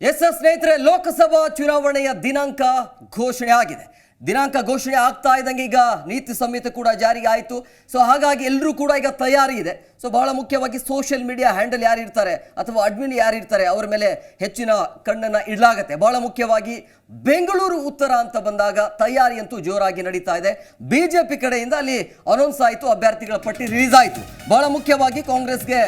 S S ಸ್ನೇಹಿತರೆ, ಲೋಕಸಭಾ ಚುನಾವಣೆಯ ದಿನಾಂಕ ಘೋಷಣೆ ಆಗಿದೆ ದಿನಾಂಕ ಘೋಷಣೆ ಆಗ್ತಾ ಇದ್ದಂಗೆ ಈಗ ನೀತಿ ಸಂಹಿತೆ ಕೂಡ ಜಾರಿಗೆ ಆಯಿತು ಸೊ ಹಾಗಾಗಿ ಎಲ್ಲರೂ ಕೂಡ ಈಗ ತಯಾರಿ ಇದೆ. ಸೊ ಬಹಳ ಮುಖ್ಯವಾಗಿ ಸೋಷಿಯಲ್ ಮೀಡಿಯಾ ಹ್ಯಾಂಡಲ್ ಯಾರು ಇರ್ತಾರೆ ಅಥವಾ ಅಡ್ಮಿನ್ ಯಾರು ಇರ್ತಾರೆ, ಅವರ ಮೇಲೆ ಹೆಚ್ಚಿನ ಕಣ್ಣನ್ನು ಇಡಲಾಗತ್ತೆ. ಬಹಳ ಮುಖ್ಯವಾಗಿ ಬೆಂಗಳೂರು ಉತ್ತರ ಅಂತ ಬಂದಾಗ ತಯಾರಿ ಅಂತೂ ಜೋರಾಗಿ ನಡೀತಾ ಇದೆ. ಬಿಜೆಪಿ ಕಡೆಯಿಂದ ಅಲ್ಲಿ ಅನೌನ್ಸ್ ಆಯಿತು, ಅಭ್ಯರ್ಥಿಗಳ ಪಟ್ಟಿ ರಿಲೀಸ್ ಆಯಿತು. ಬಹಳ ಮುಖ್ಯವಾಗಿ ಕಾಂಗ್ರೆಸ್ಗೆ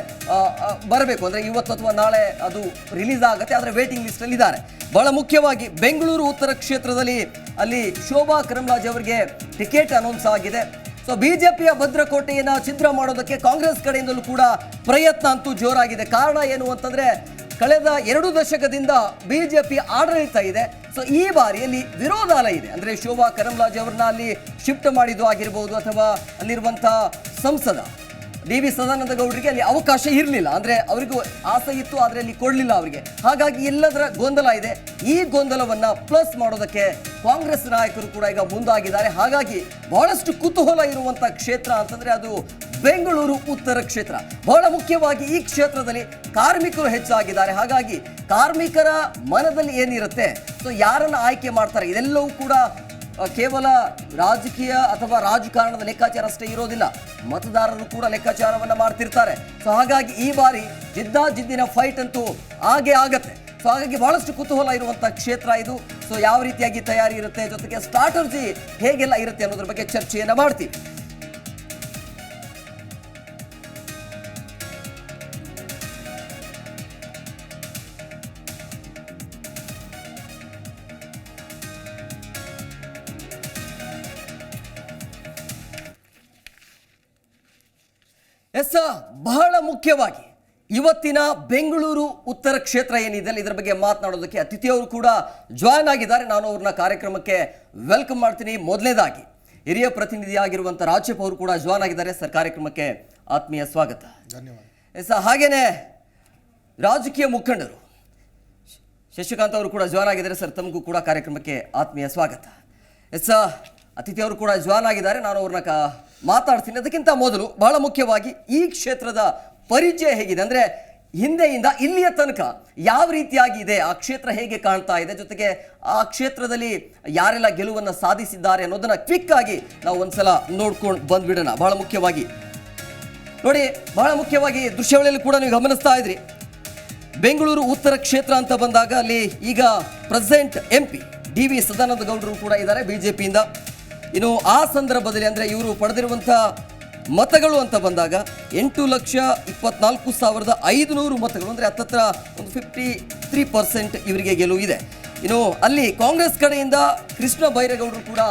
ಬರಬೇಕು. ಅಂದರೆ ಇವತ್ತು ಅಥವಾ ನಾಳೆ ಅದು ರಿಲೀಸ್ ಆಗುತ್ತೆ, ಆದರೆ ವೇಟಿಂಗ್ ಲಿಸ್ಟಲ್ಲಿ ಇದ್ದಾರೆ. ಬಹಳ ಮುಖ್ಯವಾಗಿ ಬೆಂಗಳೂರು ಉತ್ತರ ಕ್ಷೇತ್ರದಲ್ಲಿ ಅಲ್ಲಿ ಶೋಭಾ ಕರಂಲಾಜ್ ಅವರಿಗೆ ಟಿಕೆಟ್ ಅನೌನ್ಸ್ ಆಗಿದೆ. ಸೊ ಬಿಜೆಪಿಯ ಭದ್ರಕೋಟೆಯನ್ನು ಛಿದ್ರ ಮಾಡೋದಕ್ಕೆ ಕಾಂಗ್ರೆಸ್ ಕಡೆಯಿಂದಲೂ ಕೂಡ ಪ್ರಯತ್ನ ಅಂತೂ ಜೋರಾಗಿದೆ. ಕಾರಣ ಏನು ಅಂತಂದ್ರೆ, ಕಳೆದ ಎರಡು ದಶಕದಿಂದ ಬಿಜೆಪಿ ಆಡಳಿತ ಇದೆ. ಸೊ ಈ ಬಾರಿ ಬಾರಿಯಲ್ಲಿ ವಿರೋಧಾಲಯ ಇದೆ. ಅಂದ್ರೆ ಶೋಭಾ ಕರಂಲಾಜೆ ಅವರನ್ನ ಅಲ್ಲಿ ಶಿಫ್ಟ್ ಮಾಡಿದ್ದು ಆಗಿರ್ಬೋದು ಅಥವಾ ಅಲ್ಲಿರುವಂತಹ ಸಂಸದ ಡಿ ವಿ ಸದಾನಂದ ಗೌಡರಿಗೆ ಅಲ್ಲಿ ಅವಕಾಶ ಇರಲಿಲ್ಲ. ಅಂದ್ರೆ ಅವರಿಗೂ ಆಸೆ ಇತ್ತು, ಆದ್ರೆ ಅಲ್ಲಿ ಕೊಡಲಿಲ್ಲ ಅವರಿಗೆ. ಹಾಗಾಗಿ ಎಲ್ಲದರ ಗೊಂದಲ ಇದೆ. ಈ ಗೊಂದಲವನ್ನ ಪ್ಲಸ್ ಮಾಡೋದಕ್ಕೆ ಕಾಂಗ್ರೆಸ್ ನಾಯಕರು ಕೂಡ ಈಗ ಮುಂದಾಗಿದ್ದಾರೆ. ಹಾಗಾಗಿ ಬಹಳಷ್ಟು ಕುತೂಹಲ ಇರುವಂತ ಕ್ಷೇತ್ರ ಅಂತಂದ್ರೆ ಅದು ಬೆಂಗಳೂರು ಉತ್ತರ ಕ್ಷೇತ್ರ. ಬಹಳ ಮುಖ್ಯವಾಗಿ ಈ ಕ್ಷೇತ್ರದಲ್ಲಿ ಕಾರ್ಮಿಕರು ಹೆಚ್ಚಾಗಿದ್ದಾರೆ. ಹಾಗಾಗಿ ಕಾರ್ಮಿಕರ ಮನದಲ್ಲಿ ಏನಿರುತ್ತೆ? ಸೊ ಯಾರನ್ನ ಆಯ್ಕೆ ಮಾಡ್ತಾರೆ? ಇದೆಲ್ಲವೂ ಕೂಡ ಕೇವಲ ರಾಜಕೀಯ ಅಥವಾ ರಾಜಕಾರಣದ ಲೆಕ್ಕಾಚಾರ ಅಷ್ಟೇ ಇರೋದಿಲ್ಲ. ಮತದಾರರು ಕೂಡ ಲೆಕ್ಕಾಚಾರವನ್ನ ಮಾಡ್ತಿರ್ತಾರೆ. ಸೊ ಹಾಗಾಗಿ ಈ ಬಾರಿ ಜಿದ್ದಾಜಿದ್ದಿನ ಫೈಟ್ ಅಂತೂ ಹಾಗೆ ಆಗತ್ತೆ. ಸೊ ಹಾಗಾಗಿ ಬಹಳಷ್ಟು ಕುತೂಹಲ ಇರುವಂತಹ ಕ್ಷೇತ್ರ ಇದು. ಸೊ ಯಾವ ರೀತಿಯಾಗಿ ತಯಾರಿ ಇರುತ್ತೆ, ಜೊತೆಗೆ ಸ್ಟ್ರಾಟರ್ಜಿ ಹೇಗೆಲ್ಲ ಇರುತ್ತೆ ಅನ್ನೋದ್ರ ಬಗ್ಗೆ ಚರ್ಚೆಯನ್ನ ಮಾಡ್ತೀವಿ. ಎಸ್ ಬಹಳ ಮುಖ್ಯವಾಗಿ ಇವತ್ತಿನ ಬೆಂಗಳೂರು ಉತ್ತರ ಕ್ಷೇತ್ರ ಏನಿದೆ ಅಲ್ಲ, ಇದರ ಬಗ್ಗೆ ಮಾತನಾಡೋದಕ್ಕೆ ಅತಿಥಿಯವರು ಕೂಡ ಜಾಯ್ನ್ ಆಗಿದ್ದಾರೆ. ನಾನು ಅವ್ರನ್ನ ಕಾರ್ಯಕ್ರಮಕ್ಕೆ ವೆಲ್ಕಮ್ ಮಾಡ್ತೀನಿ. ಮೊದಲನೇದಾಗಿ ಹಿರಿಯ ಪ್ರತಿನಿಧಿಯಾಗಿರುವಂಥ ರಾಜ್ಯಪ್ಪ ಅವರು ಕೂಡ ಜಾಯ್ನ್ ಆಗಿದ್ದಾರೆ. ಸರ್ ಕಾರ್ಯಕ್ರಮಕ್ಕೆ ಆತ್ಮೀಯ ಸ್ವಾಗತ. ಧನ್ಯವಾದ. ಎಸ್ ಹಾಗೇನೆ ರಾಜಕೀಯ ಮುಖಂಡರು ಶಶಿಕಾಂತ್ ಅವರು ಕೂಡ ಜಾಯ್ನ್ ಆಗಿದ್ದಾರೆ. ಸರ್ ತಮಗೂ ಕೂಡ ಕಾರ್ಯಕ್ರಮಕ್ಕೆ ಆತ್ಮೀಯ ಸ್ವಾಗತ. ಎಸ್ ಅತಿಥಿಯವರು ಕೂಡ ಜಾಯ್ನ್ ಆಗಿದ್ದಾರೆ. ನಾನು ಅವ್ರನ್ನ ಕಾ ಮಾತಾಡ್ತೀನಿ. ಅದಕ್ಕಿಂತ ಮೊದಲು ಬಹಳ ಮುಖ್ಯವಾಗಿ ಈ ಕ್ಷೇತ್ರದ ಪರಿಚಯ ಹೇಗಿದೆ ಅಂದರೆ ಹಿಂದೆಯಿಂದ ಇಲ್ಲಿಯ ತನಕ ಯಾವ ರೀತಿಯಾಗಿ ಇದೆ ಆ ಕ್ಷೇತ್ರ ಹೇಗೆ ಕಾಣ್ತಾ ಇದೆ, ಜೊತೆಗೆ ಆ ಕ್ಷೇತ್ರದಲ್ಲಿ ಯಾರೆಲ್ಲ ಗೆಲುವನ್ನು ಸಾಧಿಸಿದ್ದಾರೆ ಅನ್ನೋದನ್ನು ಕ್ವಿಕ್ ಆಗಿ ನಾವು ಒಂದ್ಸಲ ನೋಡ್ಕೊಂಡು ಬಂದ್ಬಿಡೋಣ. ಬಹಳ ಮುಖ್ಯವಾಗಿ. ನೋಡಿ, ಬಹಳ ಮುಖ್ಯವಾಗಿ ದೃಶ್ಯಾವಳಿಯಲ್ಲಿ ಕೂಡ ನೀವು ಗಮನಿಸ್ತಾ ಇದ್ರಿ. ಬೆಂಗಳೂರು ಉತ್ತರ ಕ್ಷೇತ್ರ ಅಂತ ಬಂದಾಗ ಅಲ್ಲಿ ಈಗ present M P D V Sadananda ಗೌಡರು ಕೂಡ ಇದ್ದಾರೆ ಬಿಜೆಪಿಯಿಂದ ಇನ್ನು ಆ ಸಂದರ್ಭದಲ್ಲಿ ಅಂದರೆ ಇವರು ಪಡೆದಿರುವಂಥ ಮತಗಳು ಅಂತ ಬಂದಾಗ ಎಂಟು ಲಕ್ಷ ಇಪ್ಪತ್ನಾಲ್ಕು ಸಾವಿರದ ಐದುನೂರು ಮತಗಳು ಅಂದರೆ ಹತ್ತತ್ರ ಒಂದು ಫಿಫ್ಟಿ ತ್ರೀ ಪರ್ಸೆಂಟ್ ಇವರಿಗೆ ಗೆಲುವು ಇದೆ. ಇನ್ನು ಅಲ್ಲಿ ಕಾಂಗ್ರೆಸ್ ಕಡೆಯಿಂದ ಕೃಷ್ಣ ಬೈರೇಗೌಡರು ಕೂಡ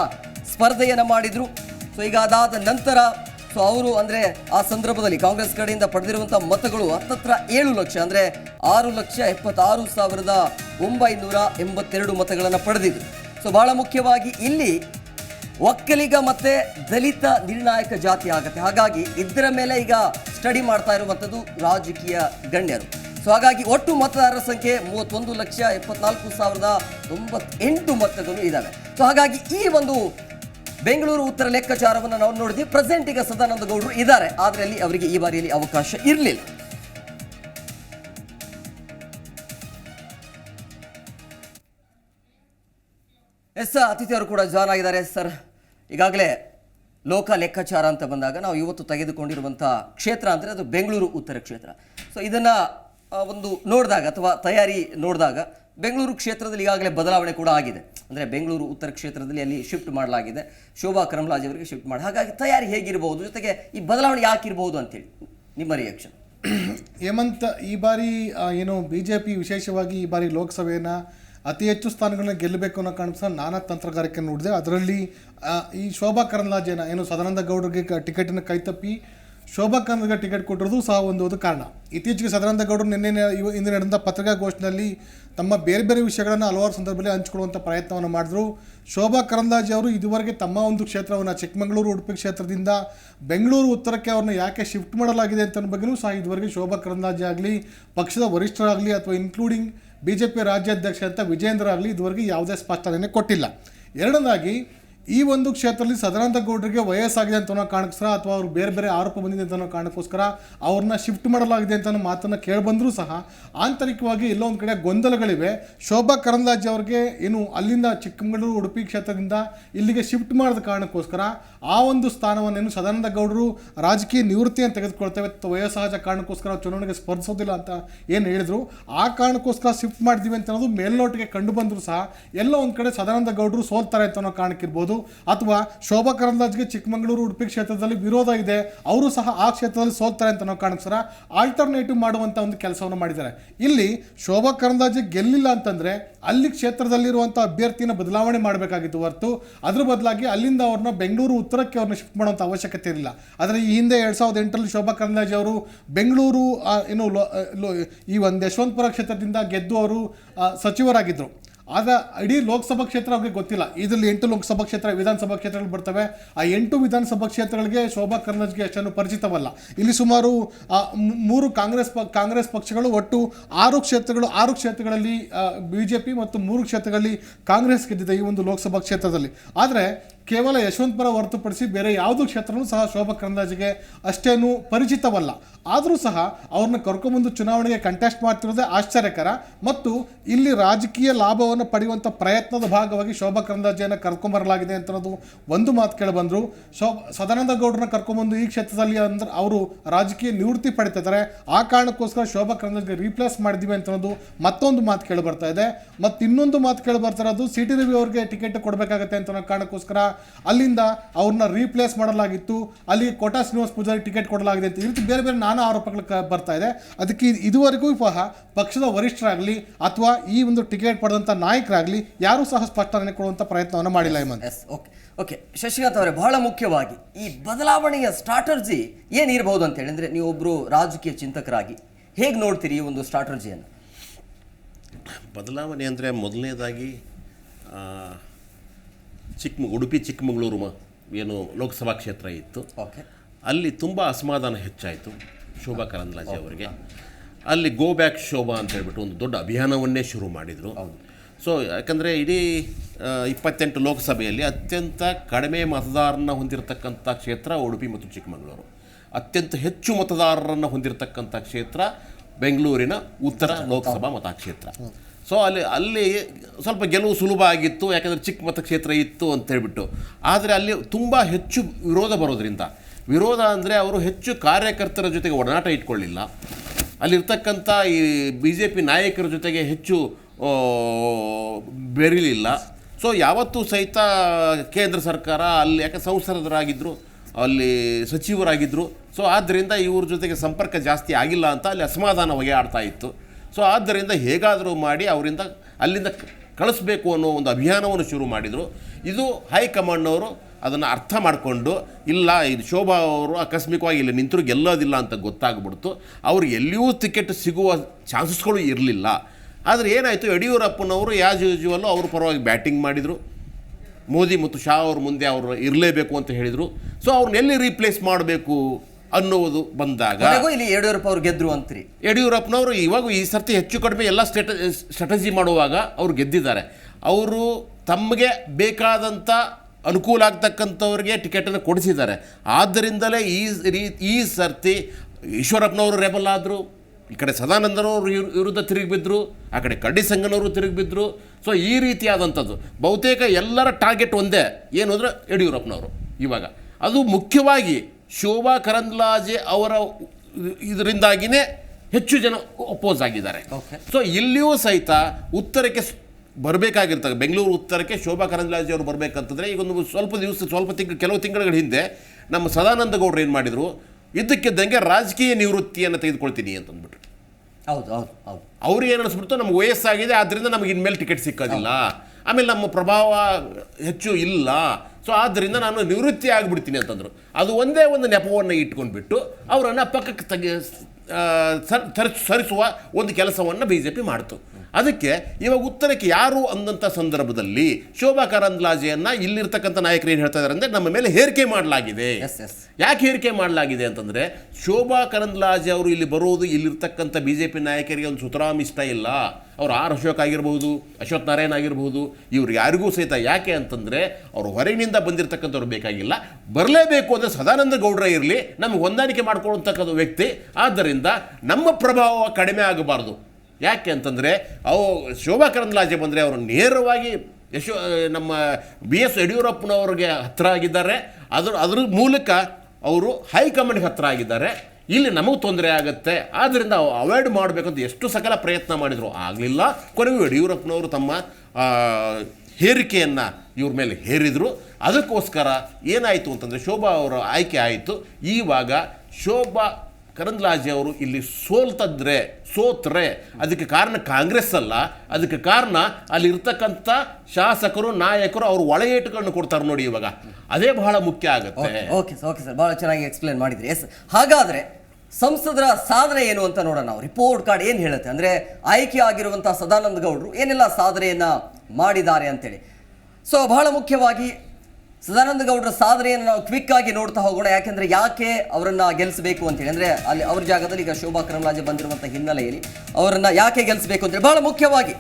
ಸ್ಪರ್ಧೆಯನ್ನು ಮಾಡಿದರು. ಸೊ ಈಗ ಅದಾದ ನಂತರ ಸೊ ಅವರು ಅಂದರೆ ಆ ಸಂದರ್ಭದಲ್ಲಿ ಕಾಂಗ್ರೆಸ್ ಕಡೆಯಿಂದ ಪಡೆದಿರುವಂಥ ಮತಗಳು ಹತ್ತತ್ರ ಏಳು ಲಕ್ಷ ಅಂದರೆ ಆರು ಲಕ್ಷ ಎಪ್ಪತ್ತಾರು ಸಾವಿರದ ಒಂಬೈನೂರ ಎಂಬತ್ತೆರಡು ಮತಗಳನ್ನು ಪಡೆದಿದ್ರು. ಸೊ ಬಹಳ ಮುಖ್ಯವಾಗಿ ಇಲ್ಲಿ ಒಕ್ಕಲಿಗ ಮತ್ತೆ ದಲಿತ ನಿರ್ಣಾಯಕ ಜಾತಿ ಆಗುತ್ತೆ. ಹಾಗಾಗಿ ಇದರ ಮೇಲೆ ಈಗ ಸ್ಟಡಿ ಮಾಡ್ತಾ ಇರುವಂಥದ್ದು ರಾಜಕೀಯ ಗಣ್ಯರು. ಸೊ ಹಾಗಾಗಿ ಒಟ್ಟು ಮತದಾರರ ಸಂಖ್ಯೆ ಮೂವತ್ತೊಂದು ಲಕ್ಷ ಎಪ್ಪತ್ನಾಲ್ಕು ಸಾವಿರದ ತೊಂಬತ್ತೆಂಟು ಮತಗಳು ಇದ್ದಾವೆ ಸೊ ಹಾಗಾಗಿ ಈ ಒಂದು ಬೆಂಗಳೂರು ಉತ್ತರ ಲೆಕ್ಕಾಚಾರವನ್ನು ನಾವು ನೋಡಿದ್ವಿ. ಪ್ರೆಸೆಂಟ್ ಈಗ ಸದಾನಂದ ಗೌಡರು ಇದ್ದಾರೆ. ಆದರೆ ಅಲ್ಲಿ ಅವರಿಗೆ ಈ ಬಾರಿಯಲ್ಲಿ ಅವಕಾಶ ಇರಲಿಲ್ಲ. ಎಸ್, ಸರ್, ಅತಿಥಿಯವರು ಕೂಡ ಜಾಯ್ನ್ ಆಗಿದ್ದಾರೆ ಸರ್. ಈಗಾಗಲೇ ಲೋಕ ಲೆಕ್ಕಾಚಾರ ಅಂತ ಬಂದಾಗ ನಾವು ಇವತ್ತು ತೆಗೆದುಕೊಂಡಿರುವಂಥ ಕ್ಷೇತ್ರ ಅಂದರೆ ಅದು ಬೆಂಗಳೂರು ಉತ್ತರ ಕ್ಷೇತ್ರ. ಸೊ ಇದನ್ನು ಒಂದು ನೋಡಿದಾಗ ಅಥವಾ ತಯಾರಿ ನೋಡಿದಾಗ ಬೆಂಗಳೂರು ಕ್ಷೇತ್ರದಲ್ಲಿ ಈಗಾಗಲೇ ಬದಲಾವಣೆ ಕೂಡ ಆಗಿದೆ. ಅಂದರೆ ಬೆಂಗಳೂರು ಉತ್ತರ ಕ್ಷೇತ್ರದಲ್ಲಿ ಅಲ್ಲಿ ಶಿಫ್ಟ್ ಮಾಡಲಾಗಿದೆ. ಶೋಭಾ ಕರಂಲಾಜ್ ಅವರಿಗೆ ಶಿಫ್ಟ್ ಮಾಡಿ, ಹಾಗಾಗಿ ತಯಾರಿ ಹೇಗಿರಬಹುದು, ಜೊತೆಗೆ ಈ ಬದಲಾವಣೆ ಯಾಕಿರಬಹುದು ಅಂತೇಳಿ ನಿಮ್ಮ ರಿಯಾಕ್ಷನ್ ಹೇಮಂತ್, ಈ ಬಾರಿ ಏನು ಬಿ ಜೆ ಪಿ ವಿಶೇಷವಾಗಿ ಈ ಬಾರಿ ಲೋಕಸಭೆಯನ್ನು ಅತಿ ಹೆಚ್ಚು ಸ್ಥಾನಗಳನ್ನ ಗೆಲ್ಲಬೇಕು ಅನ್ನೋ ಕಾರಣಕ್ಕೆ ನಾನಾ ತಂತ್ರಗಾರಿಕೆ ನೋಡಿದೆ. ಅದರಲ್ಲಿ ಈ ಶೋಭಾ ಕರಂದ್ಲಾಜೆನ ಏನು ಸದಾನಂದ ಗೌಡರಿಗೆ ಟಿಕೆಟನ್ನು ಕೈತಪ್ಪಿ ಶೋಭಾ ಕರಂದ್ಗೆ ಟಿಕೆಟ್ ಕೊಟ್ಟಿರೋದು ಸಹ ಒಂದು ಒಂದು ಕಾರಣ. ಇತ್ತೀಚೆಗೆ ಸದಾನಂದ ಗೌಡರು ನಿನ್ನೆ ಇಂದು ನಡೆದ ಪತ್ರಿಕಾಗೋಷ್ಠಿಯಲ್ಲಿ ತಮ್ಮ ಬೇರೆ ಬೇರೆ ವಿಷಯಗಳನ್ನು ಹಲವಾರು ಸಂದರ್ಭದಲ್ಲಿ ಹಂಚಿಕೊಳ್ಳುವಂಥ ಪ್ರಯತ್ನವನ್ನು ಮಾಡಿದ್ರು. ಶೋಭಾ ಕರಂದ್ಲಾಜೆ ಅವರು ಇದುವರೆಗೆ ತಮ್ಮ ಒಂದು ಕ್ಷೇತ್ರವನ್ನು, ಚಿಕ್ಕಮಗಳೂರು, ಉಡುಪಿ ಕ್ಷೇತ್ರದಿಂದ ಬೆಂಗಳೂರು ಉತ್ತರಕ್ಕೆ ಅವ್ರನ್ನ ಯಾಕೆ ಶಿಫ್ಟ್ ಮಾಡಲಾಗಿದೆ ಅಂತ ಅನ್ನೋ ಬಗ್ಗೆನೂ ಸಹ ಇದುವರೆಗೆ ಶೋಭಾ ಕರಂದ್ಲಾಜೆ ಆಗಲಿ, ಪಕ್ಷದ ವರಿಷ್ಠರಾಗಲಿ ಅಥವಾ ಇನ್ಕ್ಲೂಡಿಂಗ್ ಬಿ ಜೆ ಪಿ ರಾಜ್ಯಾಧ್ಯಕ್ಷ ಅಂತ ವಿಜೇಂದ್ರ ಆಗಲಿ ಇದುವರೆಗೆ ಯಾವುದೇ ಸ್ಪಷ್ಟನೆ ಕೊಟ್ಟಿಲ್ಲ. ಎರಡನೇದಾಗಿ ಈ ಒಂದು ಕ್ಷೇತ್ರದಲ್ಲಿ ಸದಾನಂದ ಗೌಡರಿಗೆ ವಯಸ್ಸಾಗಿದೆ ಅಂತ ಕಾರಣಕ್ಕೋಸ್ಕರ ಅಥವಾ ಅವ್ರು ಬೇರೆ ಬೇರೆ ಆರೋಪ ಬಂದಿದೆ ಅಂತ ಕಾರಣಕ್ಕೋಸ್ಕರ ಅವ್ರನ್ನ ಶಿಫ್ಟ್ ಮಾಡಲಾಗಿದೆ ಅಂತ ಮಾತನ್ನ ಕೇಳಿಬಂದರೂ ಸಹ ಆಂತರಿಕವಾಗಿ ಎಲ್ಲೋ ಒಂದು ಕಡೆ ಗೊಂದಲಗಳಿವೆ. ಶೋಭಾ ಕರಂದಾಜ್ ಅವ್ರಿಗೆ ಏನು ಅಲ್ಲಿಂದ ಚಿಕ್ಕಮಗಳೂರು, ಉಡುಪಿ ಕ್ಷೇತ್ರದಿಂದ ಇಲ್ಲಿಗೆ ಶಿಫ್ಟ್ ಮಾಡಿದ ಕಾರಣಕ್ಕೋಸ್ಕರ ಆ ಒಂದು ಸ್ಥಾನವನ್ನೇನು ಸದಾನಂದ ಗೌಡರು ರಾಜಕೀಯ ನಿವೃತ್ತಿಯನ್ನು ತೆಗೆದುಕೊಳ್ತೇವೆ ವಯೋಸಹಜ ಕಾರಣಕ್ಕೋಸ್ಕರ ಚುನಾವಣೆಗೆ ಸ್ಪರ್ಧಿಸೋದಿಲ್ಲ ಅಂತ ಏನು ಹೇಳಿದ್ರು. ಆ ಕಾರಣಕ್ಕೋಸ್ಕರ ಶಿಫ್ಟ್ ಮಾಡ್ತೀವಿ ಅಂತ ಅನ್ನೋದು ಮೇಲ್ನೋಟಿಗೆ ಕಂಡು ಬಂದರೂ ಸಹ ಎಲ್ಲೋ ಒಂದು ಕಡೆ ಸದಾನಂದ ಗೌಡರು ಸೋಲ್ತಾರೆ ಅಂತ ಅನ್ನೋ ಕಾರಣಕ್ಕಿರ್ಬೋದು ಅಥವಾ ಶೋಭಾ ಕರಂದಾಜ್ಗೆ ಚಿಕ್ಕಮಗಳೂರು, ಉಡುಪಿ ಕ್ಷೇತ್ರದಲ್ಲಿ ವಿರೋಧ ಇದೆ, ಅವರು ಸಹ ಆ ಕ್ಷೇತ್ರದಲ್ಲಿ ಸೋಲ್ತಾರೆ ಅಂತ ನಾವು ಕಾಣಿಸ್ತಾರ ಆಲ್ಟರ್ನೇಟಿವ್ ಮಾಡುವಂಥ ಒಂದು ಕೆಲಸವನ್ನು ಮಾಡಿದ್ದಾರೆ. ಇಲ್ಲಿ ಶೋಭಾ ಕರಂದ್ಲಾಜೆ ಗೆಲ್ಲಿಲ್ಲ ಅಂತಂದ್ರೆ ಅಲ್ಲಿ ಕ್ಷೇತ್ರದಲ್ಲಿರುವಂಥ ಅಭ್ಯರ್ಥಿನ ಬದಲಾವಣೆ ಮಾಡಬೇಕಾಗಿತ್ತು ಹೊರತು, ಅದರ ಬದಲಾಗಿ ಅಲ್ಲಿಂದ ಅವ್ರನ್ನ ಬೆಂಗಳೂರು ಉತ್ತರಕ್ಕೆ ಅವ್ರನ್ನ ಶಿಫ್ಟ್ ಮಾಡುವಂಥ ಅವಶ್ಯಕತೆ ಇರಲಿಲ್ಲ. ಆದರೆ ಈ ಹಿಂದೆ ಎರಡು ಸಾವಿರದ ಎಂಟರಲ್ಲಿ ಶೋಭಾ ಕರಂದ್ಲಾಜೆ ಅವರು ಬೆಂಗಳೂರು ಏನು ಈ ಒಂದು ಯಶವಂತಪುರ ಕ್ಷೇತ್ರದಿಂದ ಗೆದ್ದು ಅವರು ಸಚಿವರಾಗಿದ್ದರು ಆಗ ಇಡೀ ಲೋಕಸಭಾ ಕ್ಷೇತ್ರ ಅವ್ರಿಗೆ ಗೊತ್ತಿಲ್ಲ. ಇದರಲ್ಲಿ ಎಂಟು ಲೋಕಸಭಾ ಕ್ಷೇತ್ರ, ವಿಧಾನಸಭಾ ಕ್ಷೇತ್ರಗಳು ಬರ್ತವೆ. ಆ ಎಂಟು ವಿಧಾನಸಭಾ ಕ್ಷೇತ್ರಗಳಿಗೆ ಶೋಭಾ ಕರ್ನಾಜ್ಗೆ ಅಷ್ಟನ್ನು ಪರಿಚಿತವಲ್ಲ. ಇಲ್ಲಿ ಸುಮಾರು ಮೂರು ಕಾಂಗ್ರೆಸ್ ಪ- ಕಾಂಗ್ರೆಸ್ ಪಕ್ಷಗಳು, ಒಟ್ಟು ಆರು ಕ್ಷೇತ್ರಗಳು, ಆರು ಕ್ಷೇತ್ರಗಳಲ್ಲಿ ಬಿ ಜೆ ಪಿ ಮತ್ತು ಮೂರು ಕ್ಷೇತ್ರಗಳಲ್ಲಿ ಕಾಂಗ್ರೆಸ್ ಗೆದ್ದಿದೆ ಈ ಒಂದು ಲೋಕಸಭಾ ಕ್ಷೇತ್ರದಲ್ಲಿ. ಆದರೆ ಕೇವಲ ಯಶವಂತಪುರ ಹೊರತುಪಡಿಸಿ ಬೇರೆ ಯಾವುದೂ ಕ್ಷೇತ್ರನೂ ಸಹ ಶೋಭಾ ಕರಂದಾಜಿಗೆ ಅಷ್ಟೇನು ಪರಿಚಿತವಲ್ಲ. ಆದರೂ ಸಹ ಅವ್ರನ್ನ ಕರ್ಕೊಂಬಂದು ಚುನಾವಣೆಗೆ ಕಂಟೆಸ್ಟ್ ಮಾಡ್ತಿರೋದೇ ಆಶ್ಚರ್ಯಕರ. ಮತ್ತು ಇಲ್ಲಿ ರಾಜಕೀಯ ಲಾಭವನ್ನು ಪಡೆಯುವಂಥ ಪ್ರಯತ್ನದ ಭಾಗವಾಗಿ ಶೋಭಾ ಕರಂದಾಜಿಯನ್ನು ಕರ್ಕೊಂಬರಲಾಗಿದೆ ಅಂತ ಅನ್ನೋದು ಒಂದು ಮಾತು ಕೇಳಿಬಂದರು. ಶೋ ಸದಾನಂದ ಗೌಡ್ರನ್ನ ಕರ್ಕೊಂಬಂದು ಈ ಕ್ಷೇತ್ರದಲ್ಲಿ ಅಂದ್ರೆ ಅವರು ರಾಜಕೀಯ ನಿವೃತ್ತಿ ಪಡಿತಿದ್ದಾರೆ. ಆ ಕಾರಣಕ್ಕೋಸ್ಕರ ಶೋಭಾ ಕರಂದಾಜಿಗೆ ರೀಪ್ಲೇಸ್ ಮಾಡಿದ್ದೀವಿ ಅಂತ ಅನ್ನೋದು ಮತ್ತೊಂದು ಮಾತು ಕೇಳಿ ಬರ್ತಾ ಇದೆ. ಮತ್ತು ಇನ್ನೊಂದು ಮಾತು ಕೇಳಿ ಬರ್ತಾ ಇರೋದು ಸಿ ಟಿ ರವಿ ಅವ್ರಿಗೆ ಟಿಕೆಟ್ ಕೊಡಬೇಕಾಗತ್ತೆ ಅಂತ ಅನ್ನೋ ಕಾರಣಕ್ಕೋಸ್ಕರ ಅಲ್ಲಿಂದ ಅವ್ರನ್ನ ರೀಪ್ಲೇಸ್ ಮಾಡಲಾಗಿತ್ತು. ಅಲ್ಲಿ ಕೋಟಾ ಶ್ರೀನಿವಾಸ್ ಪೂಜಾರಿ ಟಿಕೆಟ್ ಕೊಡಲಾಗಿದೆ ಅಂತ ಈ ರೀತಿ ಬೇರೆ ಬೇರೆ ನಾನಾ ಆರೋಪಗಳು ಕ- ಬರ್ತಾ ಇದೆ. ಅದಕ್ಕೆ ಇದ್- ಇದುವರೆಗೂ ಸಹ ಪಕ್ಷದ ವರಿಷ್ಠರಾಗಲಿ ಅಥವಾ ಈ ಒಂದು ಟಿಕೆಟ್ ಪಡೆದಂಥ ನಾಯಕರಾಗಲಿ ಯಾರೂ ಸಹ ಸ್ಪಷ್ಟನೆ ಕೊಡುವಂಥ ಪ್ರಯತ್ನವನ್ನು ಮಾಡಿಲ್ಲ Hemant. Yes okay okay Shashikant ಅವರೇ ಬಹಳ ಮುಖ್ಯವಾಗಿ ಈ ಬದಲಾವಣೆಯ ಸ್ಟ್ರಾಟರ್ಜಿ ಏನಿರಬಹುದು ಅಂತ ಹೇಳಿದ್ರೆ ನೀವು ಒಬ್ಬರು ರಾಜಕೀಯ ಚಿಂತಕರಾಗಿ ಹೇಗೆ ನೋಡ್ತೀರಿ ಈ ಒಂದು ಸ್ಟ್ರಾಟರ್ಜಿಯನ್ನು ಬದಲಾವಣೆ ಅಂದರೆ ಮೊದಲನೇದಾಗಿ ಆ, ಚಿಕ್ಕ ಉಡುಪಿ ಚಿಕ್ಕಮಗಳೂರು ಮ- ಏನು ಲೋಕಸಭಾ ಕ್ಷೇತ್ರ ಇತ್ತು. ಓಕೆ. ಅಲ್ಲಿ ತುಂಬ ಅಸಮಾಧಾನ ಹೆಚ್ಚಾಯಿತು ಶೋಭಾ ಕರಂದ್ಲಾಜೆ ಅವರಿಗೆ. ಅಲ್ಲಿ ಗೋ ಬ್ಯಾಕ್ ಶೋಭಾ ಅಂತ ಹೇಳ್ಬಿಟ್ಟು ಒಂದು ದೊಡ್ಡ ಅಭಿಯಾನವನ್ನೇ ಶುರು ಮಾಡಿದರು. ಸೊ ಯಾಕಂದರೆ ಇಡೀ ಇಪ್ಪತ್ತೆಂಟು ಲೋಕಸಭೆಯಲ್ಲಿ ಅತ್ಯಂತ ಕಡಿಮೆ ಮತದಾರರನ್ನ ಹೊಂದಿರತಕ್ಕಂಥ ಕ್ಷೇತ್ರ ಉಡುಪಿ ಮತ್ತು ಚಿಕ್ಕಮಗಳೂರು. ಅತ್ಯಂತ ಹೆಚ್ಚು ಮತದಾರರನ್ನು ಹೊಂದಿರತಕ್ಕಂಥ ಕ್ಷೇತ್ರ ಬೆಂಗಳೂರಿನ ಉತ್ತರ ಲೋಕಸಭಾ ಮತಕ್ಷೇತ್ರ. ಸೊ ಅಲ್ಲಿ ಅಲ್ಲಿ ಸ್ವಲ್ಪ ಗೆಲುವು ಸುಲಭ ಆಗಿತ್ತು, ಯಾಕಂದರೆ ಚಿಕ್ಕ ಮತಕ್ಷೇತ್ರ ಇತ್ತು ಅಂತ ಹೇಳಿಬಿಟ್ಟು. ಆದರೆ ಅಲ್ಲಿ ತುಂಬ ಹೆಚ್ಚು ವಿರೋಧ ಬರೋದ್ರಿಂದ. ವಿರೋಧ ಅಂದರೆ ಅವರು ಹೆಚ್ಚು ಕಾರ್ಯಕರ್ತರ ಜೊತೆಗೆ ಒಡನಾಟ ಇಟ್ಕೊಳ್ಳಿಲ್ಲ. ಅಲ್ಲಿರ್ತಕ್ಕಂಥ ಈ ಬಿ ಜೆ ಪಿ ನಾಯಕರ ಜೊತೆಗೆ ಹೆಚ್ಚು ಬೆರಿಲಿಲ್ಲ. ಸೊ ಯಾವತ್ತೂ ಸಹಿತ ಕೇಂದ್ರ ಸರ್ಕಾರ ಅಲ್ಲಿ ಯಾಕೆ ಸಂಸದರಾಗಿದ್ದರು ಅಲ್ಲಿ ಸಚಿವರಾಗಿದ್ದರು ಸೊ ಆದ್ದರಿಂದ ಇವ್ರ ಜೊತೆಗೆ ಸಂಪರ್ಕ ಜಾಸ್ತಿ ಆಗಿಲ್ಲ ಅಂತ ಅಲ್ಲಿ ಅಸಮಾಧಾನ ಹೊಗೆ ಆಡ್ತಾ ಇತ್ತು. ಸೊ ಆದ್ದರಿಂದ ಹೇಗಾದರೂ ಮಾಡಿ ಅವರಿಂದ ಅಲ್ಲಿಂದ ಕಳಿಸ್ಬೇಕು ಅನ್ನೋ ಒಂದು ಅಭಿಯಾನವನ್ನು ಶುರು ಮಾಡಿದರು. ಇದು ಹೈಕಮಾಂಡ್ನವರು ಅದನ್ನು ಅರ್ಥ ಮಾಡಿಕೊಂಡು, ಇಲ್ಲ, ಇದು ಶೋಭಾ ಅವರು ಆಕಸ್ಮಿಕವಾಗಿ ಇಲ್ಲಿ ನಿಂತರು, ಗೆಲ್ಲೋದಿಲ್ಲ ಅಂತ ಗೊತ್ತಾಗ್ಬಿಡ್ತು. ಅವ್ರು ಎಲ್ಲಿಯೂ ಟಿಕೆಟ್ ಸಿಗುವ ಚಾನ್ಸಸ್ಗಳು ಇರಲಿಲ್ಲ. ಆದರೆ ಏನಾಯಿತು, ಯಡಿಯೂರಪ್ಪನವರು ಯಾಸ್ ಯೂಜುವಲ್ಲೂ ಅವರು ಪರವಾಗಿ ಬ್ಯಾಟಿಂಗ್ ಮಾಡಿದರು. ಮೋದಿ ಮತ್ತು ಶಾ ಅವ್ರ ಮುಂದೆ ಅವರು ಇರಲೇಬೇಕು ಅಂತ ಹೇಳಿದರು. ಸೊ ಅವ್ರನ್ನ ಎಲ್ಲಿ ರೀಪ್ಲೇಸ್ ಮಾಡಬೇಕು? ಅನ್ನುವುದು ಬಂದಾಗ ಇಲ್ಲಿ ಯಡಿಯೂರಪ್ಪ ಅವರು ಗೆದ್ರು ಅಂತೀರಿ. ಯಡಿಯೂರಪ್ಪನವರು ಇವಾಗ ಈ ಸರ್ತಿ ಹೆಚ್ಚು ಕಡಿಮೆ ಎಲ್ಲ ಸ್ಟೇಟ ಸ್ಟ್ರಾಟಜಿ ಮಾಡುವಾಗ ಅವರು ಗೆದ್ದಿದ್ದಾರೆ. ಅವರು ತಮಗೆ ಬೇಕಾದಂಥ ಅನುಕೂಲ ಆಗ್ತಕ್ಕಂಥವ್ರಿಗೆ ಟಿಕೆಟನ್ನು ಕೊಡಿಸಿದ್ದಾರೆ. ಆದ್ದರಿಂದಲೇ ಈ ರೀ ಈ ಸರ್ತಿ ಈಶ್ವರಪ್ಪನವರು ರೆಬಲ್ ಆದರು ಈ ಕಡೆ ಸದಾನಂದನವರು ವಿರುದ್ಧ ತಿರುಗಿ ಬಿದ್ದರು ಆ ಕಡೆ ಕಡ್ಡಿ ಸಂಗನವರು ತಿರುಗಿ ಬಿದ್ದರು ಸೊ ಈ ರೀತಿಯಾದಂಥದ್ದು. ಬಹುತೇಕ ಎಲ್ಲರ ಟಾರ್ಗೆಟ್ ಒಂದೇ. ಏನು ಅಂದರೆ ಯಡಿಯೂರಪ್ಪನವರು ಇವಾಗ. ಅದು ಮುಖ್ಯವಾಗಿ ಶೋಭಾ ಕರಂದ್ಲಾಜೆ ಅವರ ಇದರಿಂದಾಗಿನೇ ಹೆಚ್ಚು ಜನ ಅಪೋಸ್ ಆಗಿದ್ದಾರೆ. ಸೊ ಇಲ್ಲಿಯೂ ಸಹಿತ ಉತ್ತರಕ್ಕೆ ಬರಬೇಕಾಗಿರ್ತದೆ. ಬೆಂಗಳೂರು ಉತ್ತರಕ್ಕೆ ಶೋಭಾ ಕರಂದ್ಲಾಜೆ ಅವರು ಬರಬೇಕಂತಂದರೆ ಈಗ ಒಂದು ಸ್ವಲ್ಪ ದಿವಸ ಸ್ವಲ್ಪ ತಿಂಗಳು ಕೆಲವು ತಿಂಗಳ ಹಿಂದೆ ನಮ್ಮ ಸದಾನಂದ ಗೌಡರು ಏನು ಮಾಡಿದರು? ಇದ್ದಕ್ಕಿದ್ದಂಗೆ ರಾಜಕೀಯ ನಿವೃತ್ತಿಯನ್ನು ತೆಗೆದುಕೊಳ್ತೀನಿ ಅಂತ ಅಂದ್ಬಿಟ್ರು ಹೌದು ಹೌದು ಹೌದು. ಅವ್ರು ಏನು ಅನಿಸ್ಬಿಡ್ತು? ನಮ್ಗೆ ವಯಸ್ಸಾಗಿದೆ ಆದ್ದರಿಂದ ನಮಗೆ ಇನ್ಮೇಲೆ ಟಿಕೆಟ್ ಸಿಕ್ಕೋದಿಲ್ಲ. ಆಮೇಲೆ ನಮ್ಮ ಪ್ರಭಾವ ಹೆಚ್ಚು ಇಲ್ಲ. ಸೊ ಆದ್ದರಿಂದ ನಾನು ನಿವೃತ್ತಿ ಆಗಿಬಿಡ್ತೀನಿ ಅಂತಂದರು. ಅದು ಒಂದೇ ಒಂದು ನೆಪವನ್ನು ಇಟ್ಕೊಂಡ್ಬಿಟ್ಟು ಅವರನ್ನು ಪಕ್ಕಕ್ಕೆ ತೆಗೆ ಸರ್ ಸರಿಸುವ ಒಂದು ಕೆಲಸವನ್ನು ಬಿ ಜೆ ಪಿ ಮಾಡ್ತು. ಅದಕ್ಕೆ ಇವಾಗ ಉತ್ತರಕ್ಕೆ ಯಾರು ಅಂದಂಥ ಸಂದರ್ಭದಲ್ಲಿ ಶೋಭಾ ಕರಂದ್ಲಾಜೆಯನ್ನು ಇಲ್ಲಿರ್ತಕ್ಕಂಥ ನಾಯಕರು ಏನು ಹೇಳ್ತಾ ಇದ್ದಾರೆ ಅಂದರೆ ನಮ್ಮ ಮೇಲೆ ಹೇರಿಕೆ ಮಾಡಲಾಗಿದೆ. ಎಸ್ ಎಸ್ ಯಾಕೆ ಹೇರಿಕೆ ಮಾಡಲಾಗಿದೆ ಅಂತಂದರೆ ಶೋಭಾ ಕರಂದ್ಲಾಜೆ ಅವರು ಇಲ್ಲಿ ಬರೋದು ಇಲ್ಲಿರ್ತಕ್ಕಂಥ ಬಿ ಜೆ ಪಿ ನಾಯಕರಿಗೆ ಒಂದು ಸುತರಾಮ್ ಇಷ್ಟ ಇಲ್ಲ. ಅವ್ರು ಆರ್ ಅಶೋಕ್ ಆಗಿರ್ಬೋದು ಅಶ್ವಥ್ ನಾರಾಯಣ್ ಆಗಿರ್ಬೋದು ಇವ್ರು ಯಾರಿಗೂ ಸಹಿತ ಯಾಕೆ ಅಂತಂದರೆ ಅವರು ಹೊರಗಿನಿಂದ ಬಂದಿರತಕ್ಕಂಥವ್ರು ಬೇಕಾಗಿಲ್ಲ. ಬರಲೇಬೇಕು ಅಂದರೆ ಸದಾನಂದ ಗೌಡ್ರ ಇರಲಿ ನಮಗೆ ಹೊಂದಾಣಿಕೆ ಮಾಡ್ಕೊಳ್ಳತಕ್ಕಂಥ ವ್ಯಕ್ತಿ. ಆದ್ದರಿಂದ ನಮ್ಮ ಪ್ರಭಾವ ಕಡಿಮೆ ಆಗಬಾರ್ದು. ಯಾಕೆ ಅಂತಂದರೆ, ಅವು ಶೋಭಾ ಕರಂದ್ಲಾಜೆ ಬಂದರೆ ಅವರು ನೇರವಾಗಿ ಯಶೋ ನಮ್ಮ ಬಿ ಎಸ್ ಯಡಿಯೂರಪ್ಪನವ್ರಿಗೆ ಹತ್ತಿರ ಆಗಿದ್ದಾರೆ. ಅದ್ರ ಅದ್ರ ಮೂಲಕ ಅವರು ಹೈಕಮಾಂಡ್ಗೆ ಹತ್ತಿರ ಆಗಿದ್ದಾರೆ. ಇಲ್ಲಿ ನಮಗೆ ತೊಂದರೆ ಆಗುತ್ತೆ. ಆದ್ದರಿಂದ ಅವಾಯ್ಡ್ ಮಾಡಬೇಕಂತ ಎಷ್ಟು ಸಕಲ ಪ್ರಯತ್ನ ಮಾಡಿದರು ಆಗಲಿಲ್ಲ. ಕೊನೆಗೂ ಯಡಿಯೂರಪ್ಪನವರು ತಮ್ಮ ಹೇರಿಕೆಯನ್ನು ಇವ್ರ ಮೇಲೆ ಹೇರಿದರು. ಅದಕ್ಕೋಸ್ಕರ ಏನಾಯಿತು ಅಂತಂದರೆ ಶೋಭಾ ಅವರ ಆಯ್ಕೆ ಆಯಿತು. ಈವಾಗ ಶೋಭಾ ಕರಂದ್ಲಾಜೆ ಅವರು ಇಲ್ಲಿ ಸೋಲ್ತದ್ರೆ, ಸೋತ್ರೆ. ಅದಕ್ಕೆ ಕಾರಣ ಕಾಂಗ್ರೆಸ್ ಅಲ್ಲ. ಅದಕ್ಕೆ ಕಾರಣ ಅಲ್ಲಿ ಇರ್ತಕ್ಕಂಥ ಶಾಸಕರು, ನಾಯಕರು ಅವರು ಒಳಗೇಟುಗಳನ್ನು ಕೊಡ್ತಾರೆ ನೋಡಿ ಇವಾಗ. ಅದೇ ಬಹಳ ಮುಖ್ಯ ಆಗುತ್ತೆ. ಓಕೆ ಓಕೆ ಸರ್ ಬಹಳ ಚೆನ್ನಾಗಿ ಎಕ್ಸ್ಪ್ಲೇನ್ ಮಾಡಿದ್ರಿ. ಎಸ್ ಹಾಗಾದ್ರೆ ಸಂಸದರ ಸಾಧನೆ ಏನು ಅಂತ ನೋಡೋಣ ನಾವು. ರಿಪೋರ್ಟ್ ಕಾರ್ಡ್ ಏನು ಹೇಳುತ್ತೆ? ಅಂದ್ರೆ ಆಯ್ಕೆ ಆಗಿರುವಂತಹ ಸದಾನಂದ ಗೌಡರು ಏನೆಲ್ಲ ಸಾಧನೆಯನ್ನ ಮಾಡಿದ್ದಾರೆ ಅಂತೇಳಿ. ಸೊ ಬಹಳ ಮುಖ್ಯವಾಗಿ ಸದಾನಂದ ಗೌಡರ ಸಾಧನೆಯನ್ನು ನಾವು ಕ್ವಿಕ್ ಆಗಿ ನೋಡ್ತಾ ಹೋಗೋಣ. ಯಾಕೆಂದ್ರೆ ಯಾಕೆ ಅವರನ್ನ ಗೆಲ್ಲಿಸಬೇಕು ಅಂತೇಳಿ. ಅಂದ್ರೆ ಅಲ್ಲಿ ಅವ್ರ ಜಾಗದಲ್ಲಿ ಈಗ ಶೋಭಾ ಕರಂಲಾಜೆ ಬಂದಿರುವಂತಹ ಹಿನ್ನೆಲೆಯಲ್ಲಿ ಅವರನ್ನ ಯಾಕೆ ಗೆಲ್ಲಿಸಬೇಕು ಅಂದ್ರೆ ಬಹಳ ಮುಖ್ಯವಾಗಿ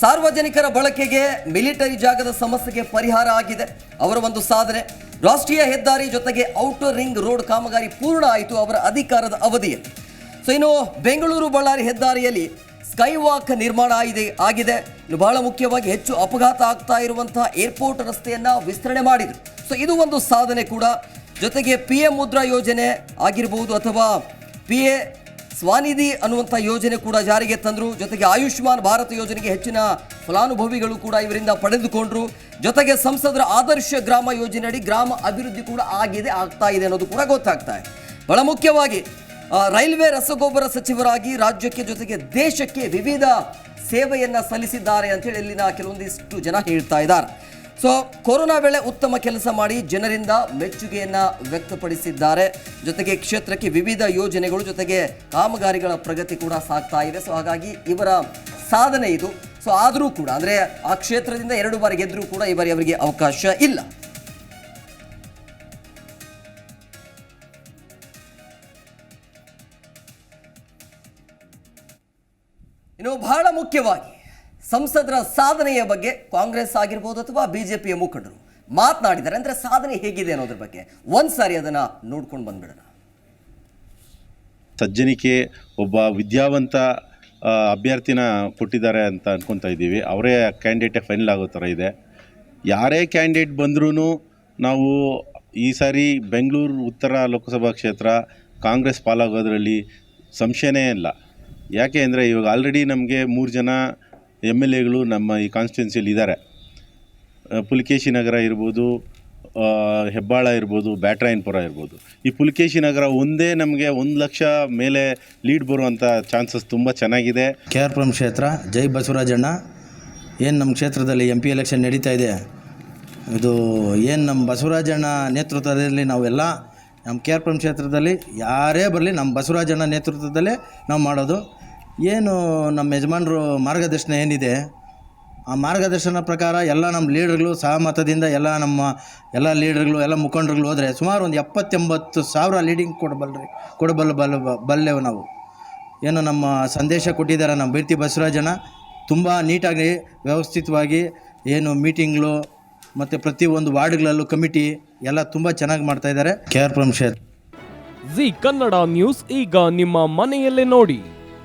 ಸಾರ್ವಜನಿಕರ ಬಳಕೆಗೆ ಮಿಲಿಟರಿ ಜಾಗದ ಸಮಸ್ಯೆಗೆ ಪರಿಹಾರ ಆಗಿದೆ. ಅವರ ಒಂದು ಸಾಧನೆ. ರಾಷ್ಟ್ರೀಯ ಹೆದ್ದಾರಿ ಜೊತೆಗೆ ಔಟರ್ ರಿಂಗ್ ರೋಡ್ ಕಾಮಗಾರಿ ಪೂರ್ಣ ಆಯಿತು ಅವರ ಅಧಿಕಾರದ ಅವಧಿಯಲ್ಲಿ. ಸೊ ಇನ್ನು ಬೆಂಗಳೂರು ಬಳ್ಳಾರಿ ಹೆದ್ದಾರಿಯಲ್ಲಿ ಸ್ಕೈ ವಾಕ್ ನಿರ್ಮಾಣ ಆಗಿದೆ ಆಗಿದೆ. ಇನ್ನು ಬಹಳ ಮುಖ್ಯವಾಗಿ ಹೆಚ್ಚು ಅಪಘಾತ ಆಗ್ತಾ ಇರುವಂತಹ ಏರ್ಪೋರ್ಟ್ ರಸ್ತೆಯನ್ನ ವಿಸ್ತರಣೆ ಮಾಡಿದ್ರು. ಸೊ ಇದು ಒಂದು ಸಾಧನೆ ಕೂಡ. ಜೊತೆಗೆ ಪಿ ಎ ಮುದ್ರಾ ಯೋಜನೆ ಆಗಿರಬಹುದು ಅಥವಾ ಪಿ ಎ ಸ್ವಾನಿಧಿ ಅನ್ನುವಂಥ ಯೋಜನೆ ಕೂಡ ಜಾರಿಗೆ ತಂದರು. ಜೊತೆಗೆ ಆಯುಷ್ಮಾನ್ ಭಾರತ ಯೋಜನೆಗೆ ಹೆಚ್ಚಿನ ಫಲಾನುಭವಿಗಳು ಕೂಡ ಇವರಿಂದ ಪಡೆದುಕೊಂಡ್ರು. ಜೊತೆಗೆ ಸಂಸದರ ಆದರ್ಶ ಗ್ರಾಮ ಯೋಜನೆಯಡಿ ಗ್ರಾಮ ಅಭಿವೃದ್ಧಿ ಕೂಡ ಆಗಿದೆ, ಆಗ್ತಾ ಇದೆ ಅನ್ನೋದು ಕೂಡ ಗೊತ್ತಾಗ್ತಾ ಇದೆ. ಬಹಳ ಮುಖ್ಯವಾಗಿ ರೈಲ್ವೆ ರಸಗೊಬ್ಬರ ಸಚಿವರಾಗಿ ರಾಜ್ಯಕ್ಕೆ ಜೊತೆಗೆ ದೇಶಕ್ಕೆ ವಿವಿಧ ಸೇವೆಯನ್ನ ಸಲ್ಲಿಸಿದ್ದಾರೆ ಅಂತೇಳಿ ಇಲ್ಲಿನ ಕೆಲವೊಂದಿಷ್ಟು ಜನ ಹೇಳ್ತಾ ಇದ್ದಾರೆ. ಸೊ ಕೊರೋನಾ ವೇಳೆ ಉತ್ತಮ ಕೆಲಸ ಮಾಡಿ ಜನರಿಂದ ಮೆಚ್ಚುಗೆಯನ್ನ ವ್ಯಕ್ತಪಡಿಸಿದ್ದಾರೆ. ಜೊತೆಗೆ ಕ್ಷೇತ್ರಕ್ಕೆ ವಿವಿಧ ಯೋಜನೆಗಳು, ಜೊತೆಗೆ ಕಾಮಗಾರಿಗಳ ಪ್ರಗತಿ ಕೂಡ ಸಾಗ್ತಾ ಇದೆ. ಸೊ ಹಾಗಾಗಿ ಇವರ ಸಾಧನೆ ಇದು. ಸೊ ಆದರೂ ಕೂಡ, ಅಂದ್ರೆ ಆ ಕ್ಷೇತ್ರದಿಂದ ಎರಡು ಬಾರಿ ಗೆದ್ರೂ ಕೂಡ ಈ ಬಾರಿ ಅವರಿಗೆ ಅವಕಾಶ ಇಲ್ಲ. ಇನ್ನು ಬಹಳ ಮುಖ್ಯವಾಗಿ ಸಂಸದರ ಸಾಧನೆಯ ಬಗ್ಗೆ ಕಾಂಗ್ರೆಸ್ ಆಗಿರ್ಬೋದು ಅಥವಾ ಬಿ ಜೆ ಪಿಯ ಮುಖಂಡರು ಮಾತನಾಡಿದ್ದಾರೆ. ಅಂದರೆ ಸಾಧನೆ ಹೇಗಿದೆ ಅನ್ನೋದ್ರ ಬಗ್ಗೆ ಒಂದು ಸಾರಿ ಅದನ್ನು ನೋಡ್ಕೊಂಡು ಬಂದ್ಬಿಡೋಣ. ಸಜ್ಜನಿಕೆ ಒಬ್ಬ ವಿದ್ಯಾವಂತ ಅಭ್ಯರ್ಥಿನ ಕೊಟ್ಟಿದ್ದಾರೆ ಅಂತ ಅಂದ್ಕೊತಾ ಇದ್ದೀವಿ. ಅವರೇ ಕ್ಯಾಂಡಿಡೇಟೇ ಫೈನಲ್ ಆಗೋ ಥರ ಇದೆ. ಯಾರೇ ಕ್ಯಾಂಡಿಡೇಟ್ ಬಂದ್ರೂ ನಾವು ಈ ಸಾರಿ ಬೆಂಗಳೂರು ಉತ್ತರ ಲೋಕಸಭಾ ಕ್ಷೇತ್ರ ಕಾಂಗ್ರೆಸ್ ಪಾಲಾಗೋದ್ರಲ್ಲಿ ಸಂಶಯನೇ ಇಲ್ಲ. ಯಾಕೆ ಅಂದರೆ ಇವಾಗ ಆಲ್ರೆಡಿ ನಮಗೆ ಮೂರು ಜನ ಎಂ ಎಲ್ ಎಗಳು ನಮ್ಮ ಈ ಕಾನ್ಸ್ಟಿಟ್ಯೂನ್ಸಿಯಲ್ಲಿ ಇದ್ದಾರೆ ಪುಲಿಕೇಶಿ ನಗರ ಇರ್ಬೋದು ಹೆಬ್ಬಾಳ ಇರ್ಬೋದು, ಬ್ಯಾಟ್ರಾಯನ್ಪುರ ಇರ್ಬೋದು. ಈ ಪುಲಿಕೇಶಿ ನಗರ ಒಂದೇ ನಮಗೆ ಒಂದು ಲಕ್ಷ ಮೇಲೆ ಲೀಡ್ ಬರುವಂಥ ಚಾನ್ಸಸ್ ತುಂಬ ಚೆನ್ನಾಗಿದೆ. ಕೆ ಆರ್ ಪುರಂ ಕ್ಷೇತ್ರ, ಜೈ ಬಸವರಾಜಣ್ಣ ಏನು ನಮ್ಮ ಕ್ಷೇತ್ರದಲ್ಲಿ ಎಂ ಪಿ ಎಲೆಕ್ಷನ್ ನಡೀತಾ ಇದೆ? ಇದು ಏನು ನಮ್ಮ ಬಸವರಾಜಣ್ಣ ನೇತೃತ್ವದಲ್ಲಿ ನಾವೆಲ್ಲ ನಮ್ಮ ಕೆ ಆರ್ ಪುರಂ ಕ್ಷೇತ್ರದಲ್ಲಿ ಯಾರೇ ಬರಲಿ ನಮ್ಮ ಬಸವರಾಜಣ್ಣ ನೇತೃತ್ವದಲ್ಲೇ ನಾವು ಮಾಡೋದು. ಏನು ನಮ್ಮ ಯಜಮಾನರು ಮಾರ್ಗದರ್ಶನ ಏನಿದೆ? ಆ ಮಾರ್ಗದರ್ಶನ ಪ್ರಕಾರ ಎಲ್ಲ ನಮ್ಮ ಲೀಡರ್ಗಳು ಸಹಮತದಿಂದ ಎಲ್ಲ ನಮ್ಮ ಎಲ್ಲ ಲೀಡರ್ಗಳು ಎಲ್ಲ ಮುಖಂಡರುಗಳು ಹೋದರೆ ಸುಮಾರು ಒಂದು ಎಪ್ಪತ್ತೆಂಬತ್ತು ಸಾವಿರ ಲೀಡಿಂಗ್ ಕೊಡಬಲ್ಲರಿ ಕೊಡಬಲ್ಲ ಬಲ್ ಬಲ್ಲೆವು ನಾವು. ಏನು ನಮ್ಮ ಸಂದೇಶ ಕೊಟ್ಟಿದ್ದಾರೆ ನಮ್ಮ ಬೀರ್ತಿ ಬಸವರಾಜನ ತುಂಬ ನೀಟಾಗಿ ವ್ಯವಸ್ಥಿತವಾಗಿ ಏನು ಮೀಟಿಂಗ್ಗಳು ಮತ್ತು ಪ್ರತಿಯೊಂದು ವಾರ್ಡ್ಗಳಲ್ಲೂ ಕಮಿಟಿ ಎಲ್ಲ ತುಂಬ ಚೆನ್ನಾಗಿ ಮಾಡ್ತಾಯಿದ್ದಾರೆ ಕೆ ಆರ್ ಪುರಂ ಕ್ಷೇತ್ರ ಜಿ ಕನ್ನಡ ನ್ಯೂಸ್ ಈಗ ನಿಮ್ಮ ಮನೆಯಲ್ಲೇ ನೋಡಿ.